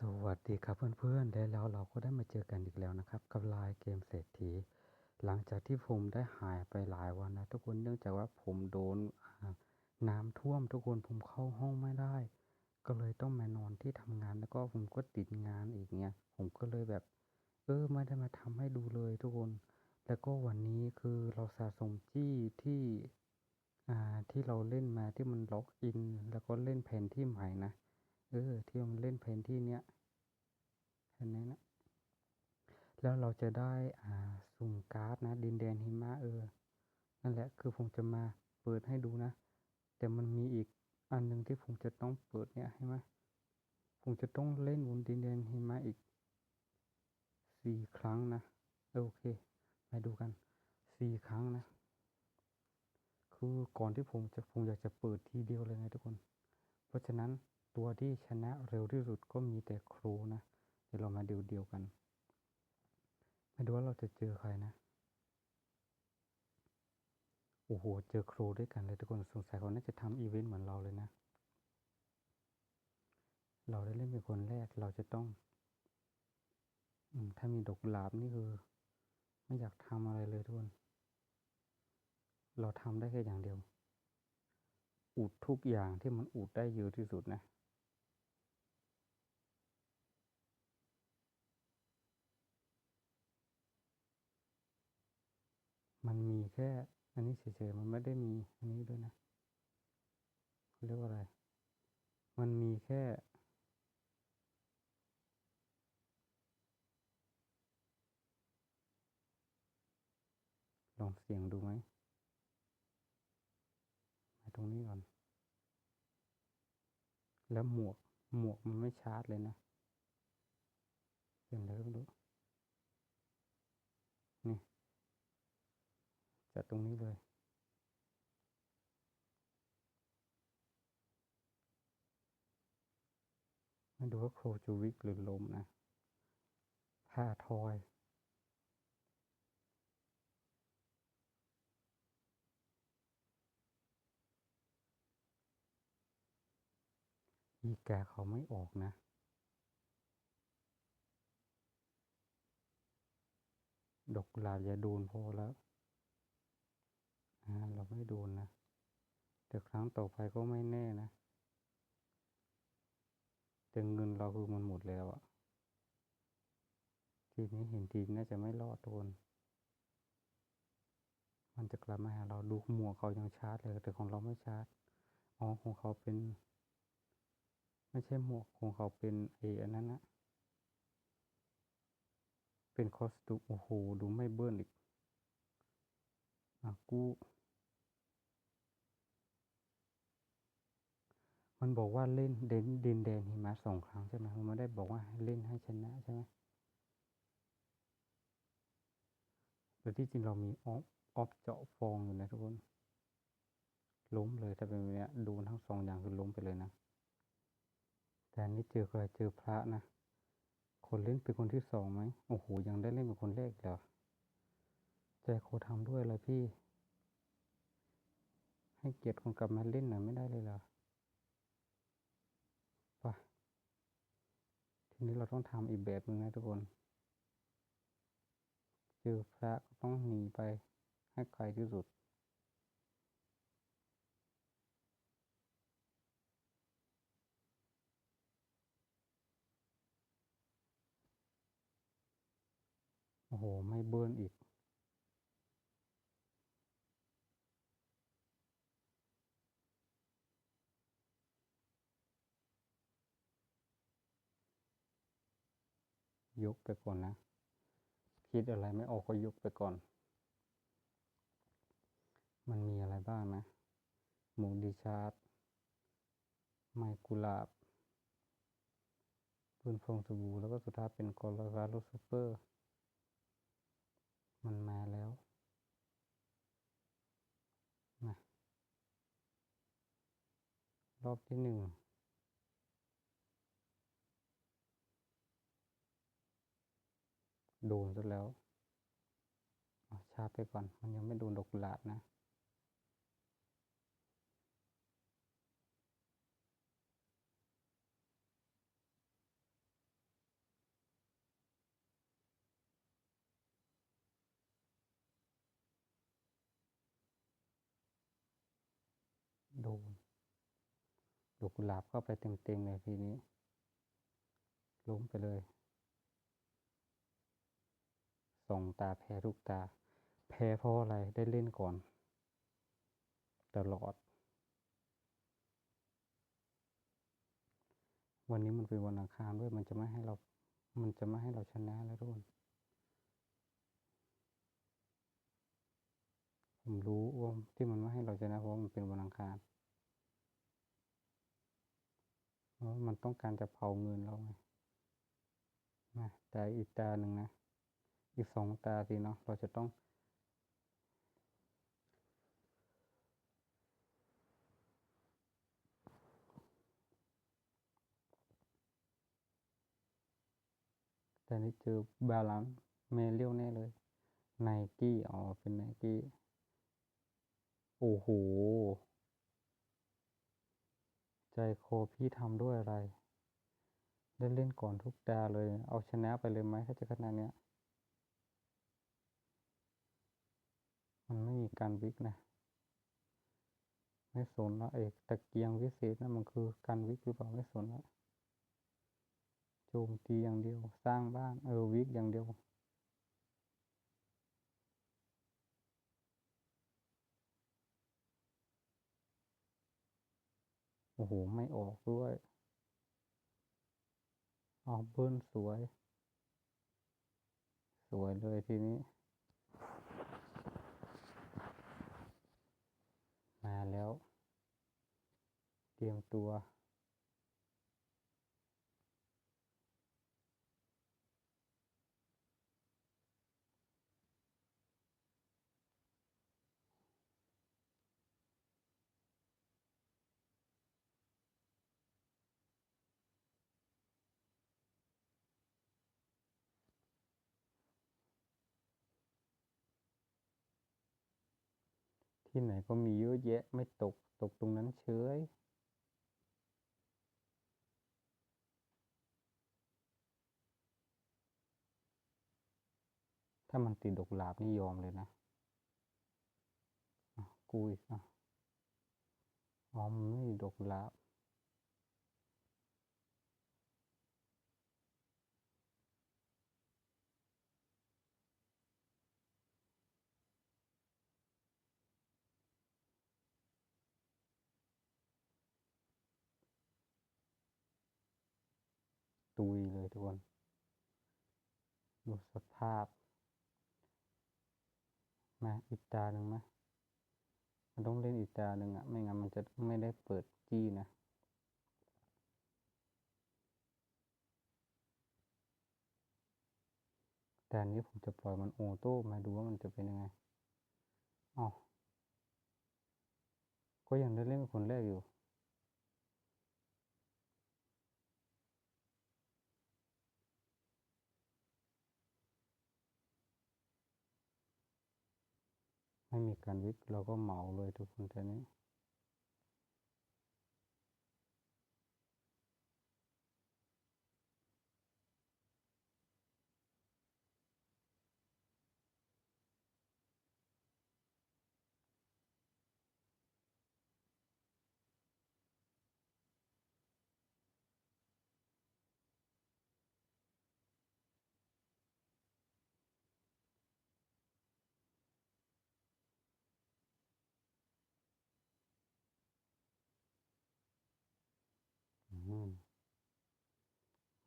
สวัสดีครับเพื่อนๆ และแล้วเราก็ได้มาเจอกันอีกแล้วนะครับ กับไลน์เกมเศรษฐี หลังจากที่ผมได้หายไปหลายวันนะทุกคนเนื่องจากว่าผมโดนน้ำท่วมทุกคนผมเข้าห้องไม่ได้ ก็เลยต้องมานอนที่ทำงานแล้วก็ผมก็ติดงานอีกเนี่ยผมก็เลยแบบ เออไม่ได้มาทำให้ดูเลยทุกคน แล้วก็วันนี้คือเราสะสมจี้ที่อ่าที่เราเล่นมาที่มันล็อกอิน แล้วก็เล่นแผนที่ใหม่นะ เออที่มันเล่นแผนที่เนี้ยแผนนี้นะแล้วเราจะได้อ่าสุ่มการ์ดนะ ดินแดนหิมะเออ นั่นแหละคือผมจะมาเปิดให้ดูนะ แต่มันมีอีกอันหนึ่งที่ผมจะต้องเปิดเนี่ยใช่ไหมผมจะต้องเล่นบนดินแดนหิมะอีกสี่ครั้งนะโอเคมาดูกันสี่ครั้งนะ คือก่อนที่ผมจะผมอยากจะเปิดทีเดียวเลยนะทุกคน เพราะฉะนั้น ตัวที่ชนะเร็วที่สุดก็มีแต่ครูนะ เดี๋ยวเรามาเดียวเดียวกัน ไมาดูว่าเราจะเจอใครนะ โอ้โห เจอครูด้วยกันเลยทุกคนสงสัยเขาน่าจะทำอีเวนต์เหมือนเราเลยนะ เราได้เล่นเป็นคนแรกเราจะต้องอถ้ามีดอกกุหลาบนี่คือ ไม่อยากทำอะไรเลยทุกคน เราทำได้แค่อย่างเดียวอุดทุกอย่างที่มันอุดได้เยอะที่สุดนะ มันมีแค่ อันนี้เฉยๆมันไม่ได้มี อันนี้ด้วยนะเรียกว่าอะไร มันมีแค่ ลองเสียงดูไหมมาตรงนี้ก่อน แล้วหมวก หมวกมันไม่ชาร์จเลยนะเป็นอะไรก็ไม่รู้ จัดตรงนี้เลย มาดูว่าโครจูวิกหรือลมนะผ้าทอยอีแกาเขาไม่ออกนะ ดกลาบอย่าโดนพอแล้ว เราไม่โดนนะแต่ครั้งต่อไปก็ไม่แน่นะแต่เงินเราคือมันหมดแล้วอะทีนี้เห็นทีน่าจะไม่รอดโดนมันจะกลับมาหาเราดูหมวกเขายังชาร์จเลยแต่ของเราไม่ชาร์จอ๋อของเขาเป็น ไม่ใช่หมวกของเขาเป็นเออันนั้นนะเป็นคอสตูมโอ้โหดูไม่เบิ้ลอีกอะกู มันบอกว่าเล่นเดนดินแดนหิมะสองครั้งใช่ไหมมันไม่ได้บอกว่าเล่นให้ชนะใช่ไหมแต่ที่จริงเรามีออฟออฟเจาะฟองอยู่นะทุกคน ล้มเลยถ้าเป็นแบบนี้โดนทั้งสองอย่างคือล้มไปเลยนะ แต่นนี้เจอใครเจอพระนะ คนเล่นเป็นคนที่สองไหมโอ้โหยังได้เล่นเป็นคนแรกอีกเหรอใจโคทำด้วยเลยพี่ ให้เกียรติคนกลับมาเล่นหน่อยไม่ได้เลยเหรอไป ทีนี้เราต้องทำอีกแบบหนึ่งนะทุกคนเจอพระก็ต้องหนีไปให้ไกลที่สุด โอ้โห ไม่เบิร์นอีก ยกไปก่อนนะ คิดอะไรไม่ออกก็ยกไปก่อน มันมีอะไรบ้างนะ หมูดีชาร์ดไมกุหลาบปืนฟองสบู่แล้วก็สุดท้ายเป็นกอลาโรซูเปอร์ มันมาแล้วนะรอบที่หนึ่ง โดนซะแล้วชาไปก่อน มันยังไม่โดนดอกกุหลาบนะโดนดอกกุหลาบเข้าไปเต็มๆเลยทีนี้ ล้มไปเลย ส่งตาแพ้ทุกตา แพ้เพราะอะไรได้เล่นก่อน ตลอด วันนี้มันเป็นวันอังคารด้วยมันจะไม่ให้เรา มันจะไม่ให้เราชนะแล้วทุกคนผมรู้ว่าที่มันไม่ให้เราชนะเพราะมันเป็นวันอังคารมันต้องการจะเผาเงินเราไงนะแต่อีกตาหนึ่งนะ อีกสองตาสิเนาะเราจะต้องแต่นี่เจอบาลานเมเลียวแน่เลยไนกี้อ๋อเป็นไนกี้โอ้โห ใจโคพี่ทำด้วยอะไร ได้เล่นก่อนทุกตาเลย เอาชนะไปเลยไหมถ้าจะขนาดเนี้ย มีการวิกนะไม่สนละเอกตะเกียงวิเศษนะมันคือการวิกหรือเปล่าไม่สนละโจมตีอย่างเดียว สร้างบ้านเออวิกอย่างเดียวโอ้โห ไม่ออกด้วย ออกเบิ้ลสวย สวยเลยทีนี้ มาแล้ว เตรียมตัว ที่ไหนก็มีเยอะแยะไม่ตกตกตรงนั้นเฉยถ้ามันติดดอกหลาบนี่ยอมเลยนะกูอีกอะอ๋อมันไม่ดอกหลาบ ตุยเลยทุกคนดูสภาพ มาอีกตาหนึ่งไหมมันต้องเล่นอีกตาหนึ่งอะไม่งั้นมันจะไม่ได้เปิดจี้นะแต่อันนี้ผมจะปล่อยมันโอโต้มาดูว่ามันจะเป็นยังไงอ๋อก็ยังได้เล่นเป็นคนแรกอยู่ ไม่มีการวิกเราก็เหมาเลยทุกคนแค่นี้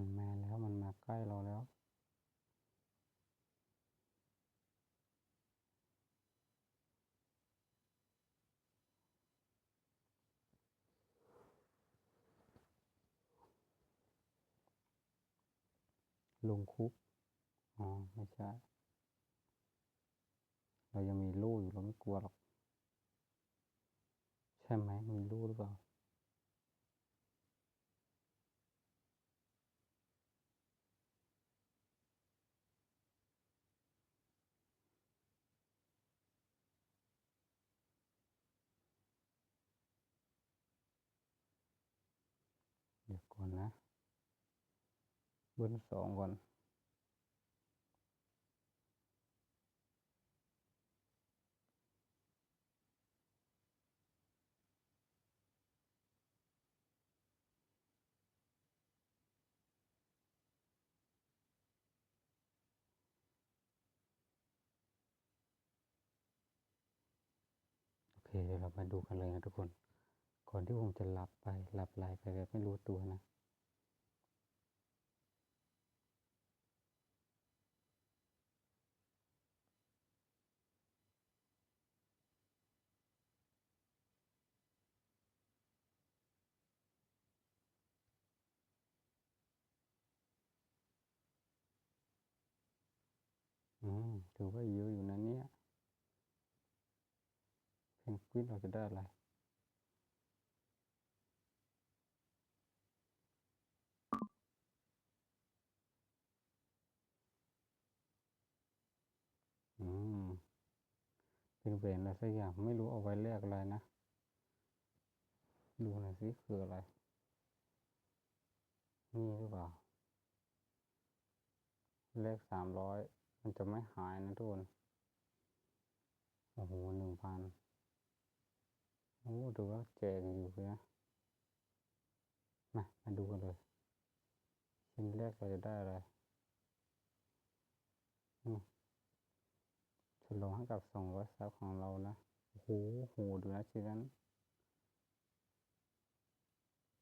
มันมาแล้วมันมาใกล้เราแล้ว ลงคุก อ๋อ ไม่ใช่ เรายังมีลูกอยู่เราไม่กลัวหรอก ใช่ไหมมีลูกหรือเปล่า ก่อนนะ เบิ้ลสองก่อน โอเคเดี๋ยวเรามาดูกันเลยนะทุกคน ก่อนที่ผมจะหลับไปหลับไหลไปแบบไม่รู้ตัวนะอืมถือว่าเยอะอยู่นะเนี่ยเพนกวินเราจะได้อะไร เป็นแหวนอะไรสักอย่างไม่รู้เอาไว้แลกอะไรนะ ดูหน่อยสิคืออะไร นี่หรือเปล่าเลขสามร้อยมันจะไม่หายนะทุกคนโอ้โหหนึ่งพันโอ้ดูว่าแจกอยู่นะมามาดูกันเลยชิ้นแรกเราจะได้อะไรอืม ฉลองให้กับสองร้อยซับของเรานะโอ้โหโหดูนะชิ้นนั้น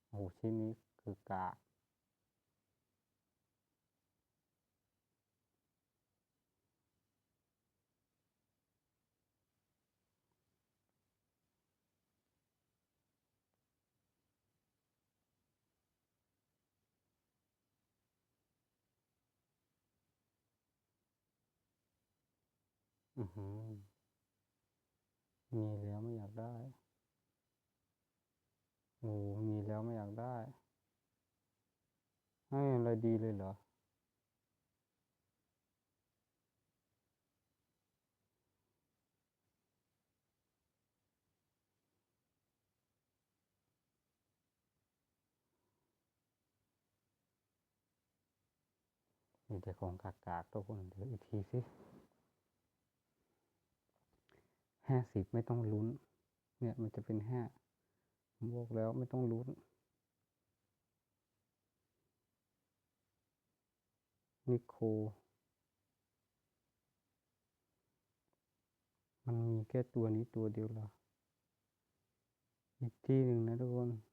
โอ้โหชิ้นนี้คือกาก มีแล้วไม่อยากได้ โอ้ มีแล้วไม่อยากได้ไม่อะไรดีเลยเหรอ มีแต่ของกากๆทุกคนเดี๋ยวอีกทีสิ ห้าสิบไม่ต้องลุ้น เนี่ยมันจะเป็นห้าบอกแล้วไม่ต้องลุ้น นิโค มันมีแค่ตัวนี้ตัวเดียวเหรออีกที่หนึ่งนะทุกคน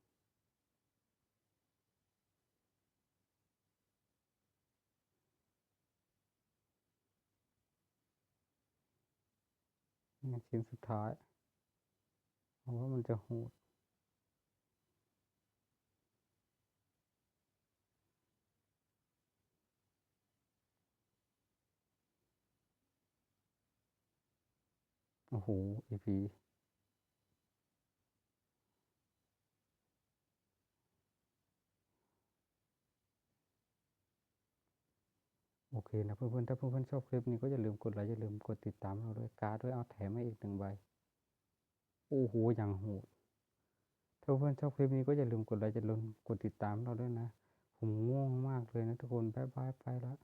ชิ้นสุดท้ายเพราะว่ามันจะโหดโอ้โหอีพี เคนะเพื่อนๆถ้าเพื่อนๆชอบคลิปนี้ก็อย่าลืมกดไลค์อย่าลืมกดติดตามเราด้วยการ์ดด้วยเอาแถมมาอีกหนึ่งใบโอ้โหอย่างโหดถ้าเพื่อนชอบคลิปนี้ก็อย่าลืมกดไลค์อย่าลืมกดติดตามเราด้วยนะ ผมง่วงมากเลยนะทุกคนบ๊ายบายไปแล้ว